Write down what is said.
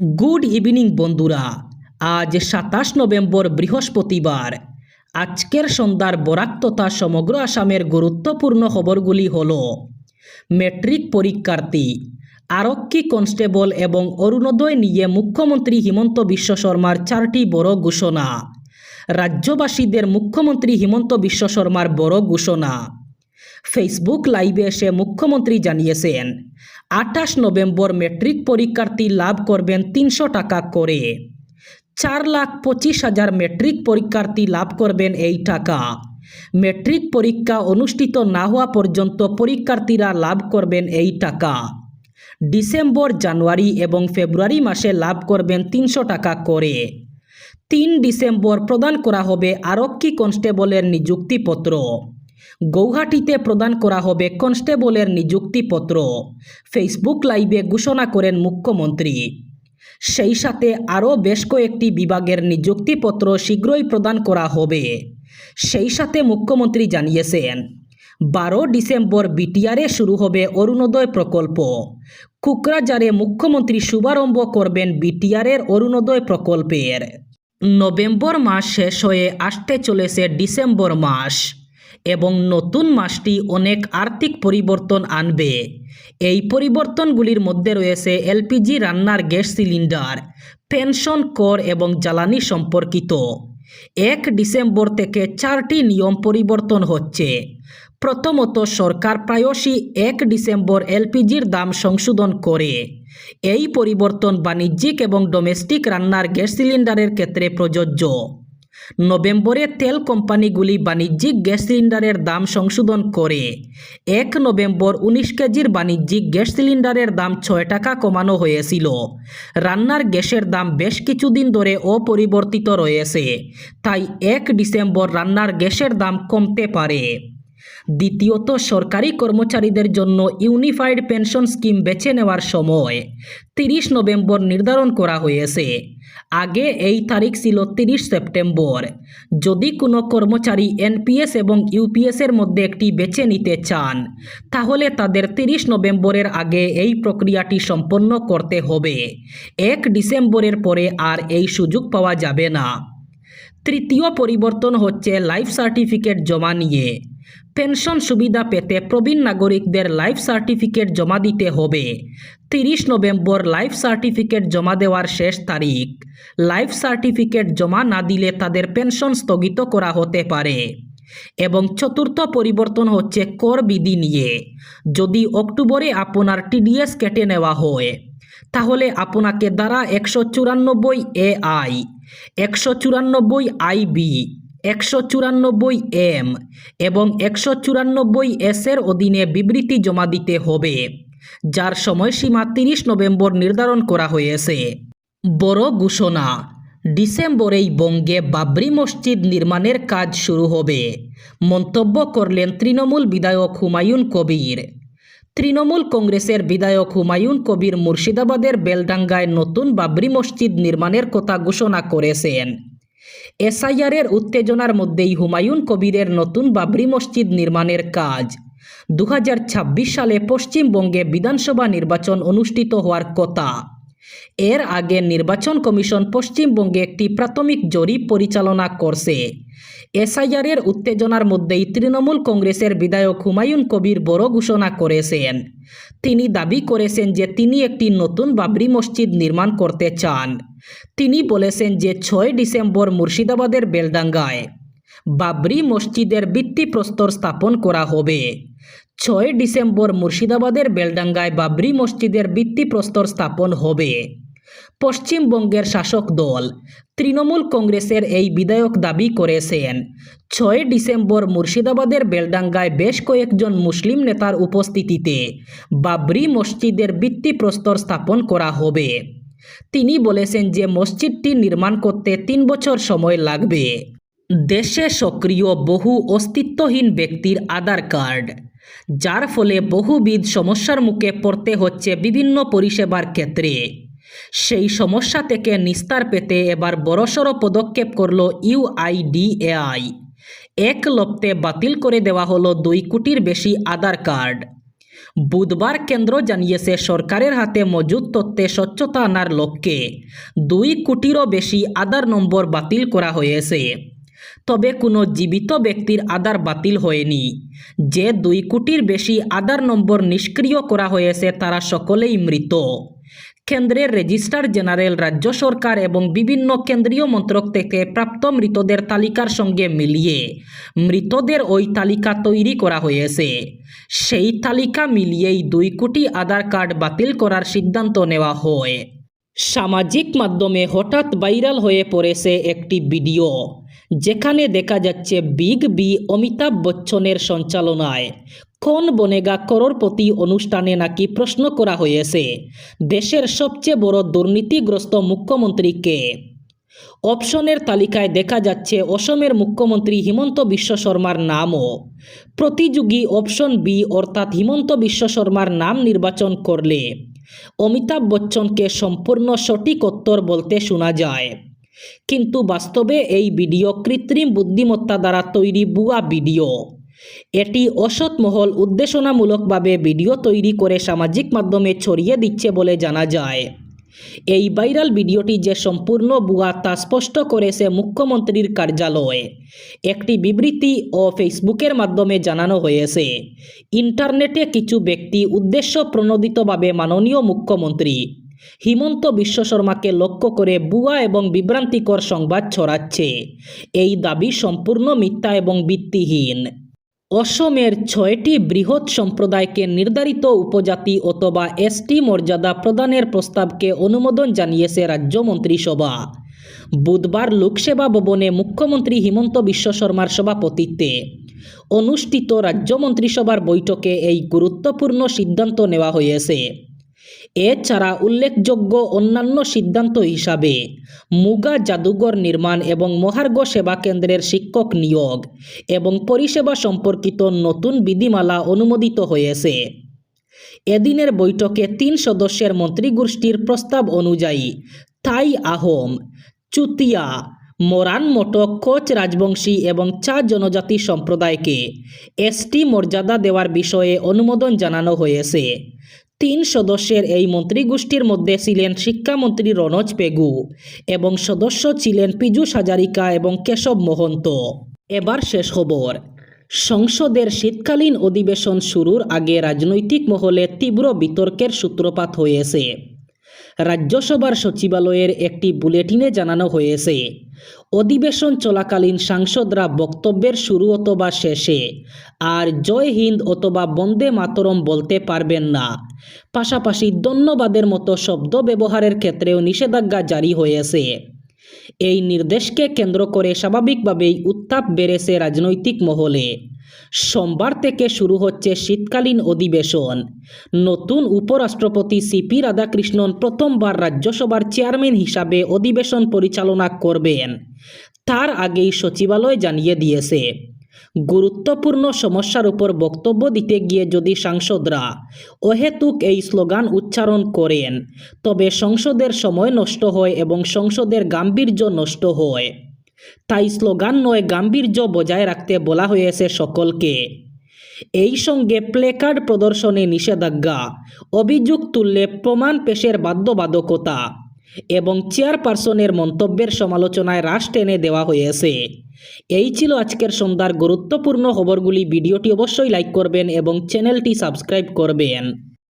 Good evening বন্ধুরা। আজ সাতাশ নভেম্বর বৃহস্পতিবার। আজকের সন্ধ্যার বরাক তথা সমগ্র আসামের গুরুত্বপূর্ণ খবরগুলি হল, মেট্রিক পরীক্ষার্থী, আরক্ষী কনস্টেবল এবং অরুণোদয় নিয়ে মুখ্যমন্ত্রী হিমন্ত বিশ্ব শর্মার চারটি বড় ঘোষণা, রাজ্যবাসীদের মুখ্যমন্ত্রী হিমন্ত বিশ্ব শর্মার বড় ঘোষণা। ফেসবুক লাইভে এসে মুখ্যমন্ত্রী জানিয়েছেন, আঠাশ নভেম্বর মেট্রিক পরীক্ষার্থী লাভ করবেন তিনশো টাকা করে। চার লাখ পঁচিশ হাজার মেট্রিক পরীক্ষার্থী লাভ করবেন এই টাকা। মেট্রিক পরীক্ষা অনুষ্ঠিত না হওয়া পর্যন্ত পরীক্ষার্থীরা লাভ করবেন এই টাকা। ডিসেম্বর, জানুয়ারি এবং ফেব্রুয়ারি মাসে লাভ করবেন তিনশো টাকা করে। তিন ডিসেম্বর প্রদান করা হবে আরক্ষী কনস্টেবলের নিযুক্তিপত্র। গৌহাটিতে প্রদান করা হবে কনস্টেবলের নিযুক্তিপত্র। ফেসবুক লাইভে ঘোষণা করেন মুখ্যমন্ত্রী। সেই সাথে আরও বেশ কয়েকটি বিভাগের নিযুক্তিপত্র শীঘ্রই প্রদান করা হবে। সেই সাথে মুখ্যমন্ত্রী জানিয়েছেন, বারো ডিসেম্বর বিটিআরে শুরু হবে অরুণোদয় প্রকল্প। কুকরাজারে মুখ্যমন্ত্রী শুভারম্ভ করবেন বিটিআরের অরুণোদয় প্রকল্পের। নভেম্বর মাস শেষ হয়ে আসতে চলেছে ডিসেম্বর মাস। এবং নতুন মাসটি অনেক আর্থিক পরিবর্তন আনবে। এই পরিবর্তনগুলির মধ্যে রয়েছে এলপিজি রান্নার গ্যাস সিলিন্ডার, পেনশন কর এবং জ্বালানি সম্পর্কিত। এক ডিসেম্বর থেকে চারটি নিয়ম পরিবর্তন হচ্ছে। প্রথমত, সরকার প্রায়শই এক ডিসেম্বর এলপিজির দাম সংশোধন করে। এই পরিবর্তন বাণিজ্যিক এবং ডোমেস্টিক রান্নার গ্যাস সিলিন্ডারের ক্ষেত্রে প্রযোজ্য। নভেম্বরে তেল কোম্পানিগুলি বাণিজ্যিক গ্যাস সিলিন্ডারের দাম সংশোধন করে। এক নভেম্বর উনিশ কেজির বাণিজ্যিক গ্যাস সিলিন্ডারের দাম ছয় টাকা কমানো হয়েছিল। রান্নার গ্যাসের দাম বেশ কিছুদিন ধরে অপরিবর্তিত রয়েছে। তাই এক ডিসেম্বর রান্নার গ্যাসের দাম কমতে পারে। দ্বিতীয়ত, সরকারি কর্মচারীদের জন্য ইউনিফাইড পেনশন স্কিম বেছে নেওয়ার সময় তিরিশ নভেম্বর নির্ধারণ করা হয়েছে। আগে এই তারিখ ছিল তিরিশ সেপ্টেম্বর। যদি কোনো কর্মচারী এনপিএস এবং ইউপিএসের মধ্যে একটি বেছে নিতে চান, তাহলে তাদের তিরিশ নভেম্বরের আগে এই প্রক্রিয়াটি সম্পন্ন করতে হবে। এক ডিসেম্বরের পরে আর এই সুযোগ পাওয়া যাবে না। তৃতীয় পরিবর্তন হচ্ছে লাইফ সার্টিফিকেট জমা নিয়ে। পেনশন সুবিধা পেতে প্রবীণ নাগরিকদের লাইফ সার্টিফিকেট জমা দিতে হবে। তিরিশ নভেম্বর লাইফ সার্টিফিকেট জমা দেওয়ার শেষ তারিখ। লাইফ সার্টিফিকেট জমা না দিলে তাদের পেনশন স্থগিত করা হতে পারে। এবং চতুর্থ পরিবর্তন হচ্ছে কর বিধি নিয়ে। যদি অক্টোবরে আপনার টিডিএস কেটে নেওয়া হয়, তাহলে আপনাকে দ্বারা একশো চুরানব্বই এ আই, একশো চুরানব্বই আই বি একশো চুরানব্বই এম এবং একশো চুরানব্বই এসের অধীনে বিবৃতি জমা দিতে হবে, যার সময়সীমা তিরিশ নভেম্বর নির্ধারণ করা হয়েছে। বড় ঘোষণা, ডিসেম্বরেই বঙ্গে বাবরি মসজিদ নির্মাণের কাজ শুরু হবে। মন্তব্য করলেন তৃণমূল বিধায়ক হুমায়ুন কবির। তৃণমূল কংগ্রেসের বিধায়ক হুমায়ুন কবির মুর্শিদাবাদের বেলডাঙ্গায় নতুন বাবরি মসজিদ নির্মাণের কথা ঘোষণা করেছেন। এসআইআরের উত্তেজনার মধ্যেই হুমায়ুন কবিরের নতুন বাবরি মসজিদ নির্মাণের কাজ। দু হাজার ছাব্বিশ সালে পশ্চিমবঙ্গে বিধানসভা নির্বাচন অনুষ্ঠিত হওয়ার কথা। এর আগে নির্বাচন কমিশন পশ্চিমবঙ্গে একটি প্রাথমিক জরিপ পরিচালনা করছে। এসআইআরের উত্তেজনার মধ্যেই তৃণমূল কংগ্রেসের বিধায়ক হুমায়ুন কবির বড় ঘোষণা করেছেন। তিনি দাবি করেছেন যে তিনি একটি নতুন বাবরি মসজিদ নির্মাণ করতে চান। তিনি বলেছেন যে ছয় ডিসেম্বর মুর্শিদাবাদের বেলডাঙ্গায় বাবরি মসজিদের ভিত্তিপ্রস্তর স্থাপন করা হবে। ছয় ডিসেম্বর মুর্শিদাবাদের বেলডাঙ্গায় বাবরি মসজিদের ভিত্তিপ্রস্তর স্থাপন হবে। পশ্চিমবঙ্গের শাসক দল, তৃণমূল কংগ্রেসের এই বিধায়ক দাবি করেছেন, ছয় ডিসেম্বর মুর্শিদাবাদের বেলডাঙ্গায় বেশ কয়েকজন মুসলিম নেতার উপস্থিতিতে বাবরি মসজিদের ভিত্তিপ্রস্তর স্থাপন করা হবে। তিনি বলেছেন যে মসজিদটি নির্মাণ করতে তিন বছর সময় লাগবে। দেশে সক্রিয় বহু অস্তিত্বহীন ব্যক্তির আধার কার্ড যার ফলে বহুবিধ সমস্যার মুখে পড়তে হচ্ছে বিভিন্ন পরিষেবার ক্ষেত্রে। সেই সমস্যা থেকে নিস্তার পেতে এবার বড়সড় পদক্ষেপ করল ইউআইডিএআই এক লপ্তে বাতিল করে দেওয়া হলো দুই কোটির বেশি আধার কার্ড। বুধবার কেন্দ্র জানিয়েছে সরকারের হাতে মজুদ তথ্যে স্বচ্ছতা আনার লক্ষ্যে দুই কোটিরও বেশি আধার নম্বর বাতিল করা হয়েছে। তবে কোনো জীবিত ব্যক্তির আধার বাতিল হয়নি। যে দুই কোটির বেশি আধার নম্বর নিষ্ক্রিয় করা হয়েছে তারা সকলেই মৃত। কেন্দ্রের রেজিস্ট্রার জেনারেল, রাজ্য সরকার এবং বিভিন্ন কেন্দ্রীয় মন্ত্রক থেকে প্রাপ্ত মৃতদের তালিকার সঙ্গে মিলিয়ে মৃতদের ওই তালিকা তৈরি করা হয়েছে। সেই তালিকা মিলিয়েই দুই কোটি আধার কার্ড বাতিল করার সিদ্ধান্ত নেওয়া হয়। সামাজিক মাধ্যমে হঠাৎ ভাইরাল হয়ে পড়েছে একটি ভিডিও। যেখানে দেখা যাচ্ছে বিগ বি অমিতাভ বচ্চনের সঞ্চালনায়। কোন বনেগা করোরপতি অনুষ্ঠানে নাকি প্রশ্ন করা হয়েছে? দেশের সবচেয়ে বড় দুর্নীতিগ্রস্ত মুখ্যমন্ত্রীকে অপশনের তালিকায় দেখা যাচ্ছে অসমের মুখ্যমন্ত্রী হিমন্ত বিশ্ব শর্মার নামও। প্রতিযোগী অপশন বি অর্থাৎ হিমন্ত বিশ্ব শর্মার নাম নির্বাচন করলে অমিতাভ বচ্চনকে সম্পূর্ণ সঠিক উত্তর বলতে শোনা যায়। কিন্তু বাস্তবে এই ভিডিও কৃত্রিম বুদ্ধিমত্তা দ্বারা তৈরি বুয়া ভিডিও। এটি অসৎ মহল উদ্দেশনামূলকভাবে ভিডিও তৈরি করে সামাজিক মাধ্যমে ছড়িয়ে দিচ্ছে বলে জানা যায়। এই ভাইরাল ভিডিওটি যে সম্পূর্ণ বুয়া তা স্পষ্ট করেছে মুখ্যমন্ত্রীর কার্যালয় একটি বিবৃতি ও ফেসবুকের মাধ্যমে জানানো হয়েছে। ইন্টারনেটে কিছু ব্যক্তি উদ্দেশ্য প্রণোদিতভাবে মাননীয় মুখ্যমন্ত্রী হিমন্ত বিশ্ব শর্মাকে লক্ষ্য করে বুয়া এবং বিভ্রান্তিকর সংবাদ ছড়াচ্ছে। এই দাবি সম্পূর্ণ মিথ্যা এবং ভিত্তিহীন। অসমের ছয়টি বৃহৎ সম্প্রদায়কে নির্ধারিত উপজাতি অথবা এসটি মর্যাদা প্রদানের প্রস্তাবকে অনুমোদন জানিয়েছে রাজ্য মন্ত্রিসভা বুধবার লোকসেবা ভবনে মুখ্যমন্ত্রী হিমন্ত বিশ্ব শর্মার সভাপতিত্বে অনুষ্ঠিত রাজ্য মন্ত্রিসভার বৈঠকে এই গুরুত্বপূর্ণ সিদ্ধান্ত নেওয়া হয়েছে। এছাড়া উল্লেখযোগ্য অন্যান্য সিদ্ধান্ত হিসাবে মুগা জাদুঘর নির্মাণ এবং মহার্ঘ সেবা কেন্দ্রের শিক্ষক নিয়োগ এবং পরিষেবা সম্পর্কিত নতুন বিধিমালা অনুমোদিত হয়েছে। এদিনের বৈঠকে তিন সদস্যের মন্ত্রীগোষ্ঠীর প্রস্তাব অনুযায়ী থাই আহোম, চুতিয়া, মোরান মোটক কোচ রাজবংশী এবং চা জনজাতি সম্প্রদায়কে এসটি মর্যাদা দেওয়ার বিষয়ে অনুমোদন জানানো হয়েছে। তিন সদস্যের এই মন্ত্রীগোষ্ঠীর মধ্যে ছিলেন শিক্ষামন্ত্রী রনজ পেগু এবং সদস্য ছিলেন পীযূষ হাজারিকা এবং কেশব মহন্ত। এবার শেষ খবর। সংসদের শীতকালীন অধিবেশন শুরুর আগে রাজনৈতিক মহলে তীব্র বিতর্কের সূত্রপাত হয়েছে। রাজ্যসভার সচিবালয়ের একটি বুলেটিনে জানানো হয়েছে, অধিবেশন চলাকালীন সাংসদরা বক্তব্যের শুরু অথবা শেষে, আর জয় হিন্দ অথবা বন্দে মাতরম বলতে পারবেন না। পাশাপাশি ধন্যবাদের মতো শব্দ ব্যবহারের ক্ষেত্রেও নিষেধাজ্ঞা জারি হয়েছে। এই নির্দেশকে কেন্দ্র করে স্বাভাবিকভাবেই উত্তাপ বেড়েছে রাজনৈতিক মহলে। সোমবার থেকে শুরু হচ্ছে শীতকালীন অধিবেশন। নতুন উপরাষ্ট্রপতি সিপি রাধাকৃষ্ণন প্রথমবার রাজ্যসভার চেয়ারম্যান হিসাবে অধিবেশন পরিচালনা করবেন। তার আগেই সচিবালয় জানিয়ে দিয়েছে। গুরুত্বপূর্ণ সমস্যার উপর বক্তব্য দিতে গিয়ে যদি সাংসদরা অহেতুক এই স্লোগান উচ্চারণ করেন, তবে সংসদের সময় নষ্ট হয় এবং সংসদের গাম্ভীর্য নষ্ট হয়। তাই স্লোগান নয় গাম্ভীর্য বজায় রাখতে বলা হয়েছে সকলকে। এই সঙ্গে প্লেকার্ড প্রদর্শনে নিষেধাজ্ঞা, অভিযোগ তুললে প্রমাণ পেশের বাধ্যবাধকতা এবং চেয়ারপারসনের মন্তব্যের সমালোচনায় হ্রাস টেনে দেওয়া হয়েছে। এই ছিল আজকের সন্ধ্যার গুরুত্বপূর্ণ খবরগুলি। ভিডিওটি অবশ্যই লাইক করবেন এবং চ্যানেলটি সাবস্ক্রাইব করবেন।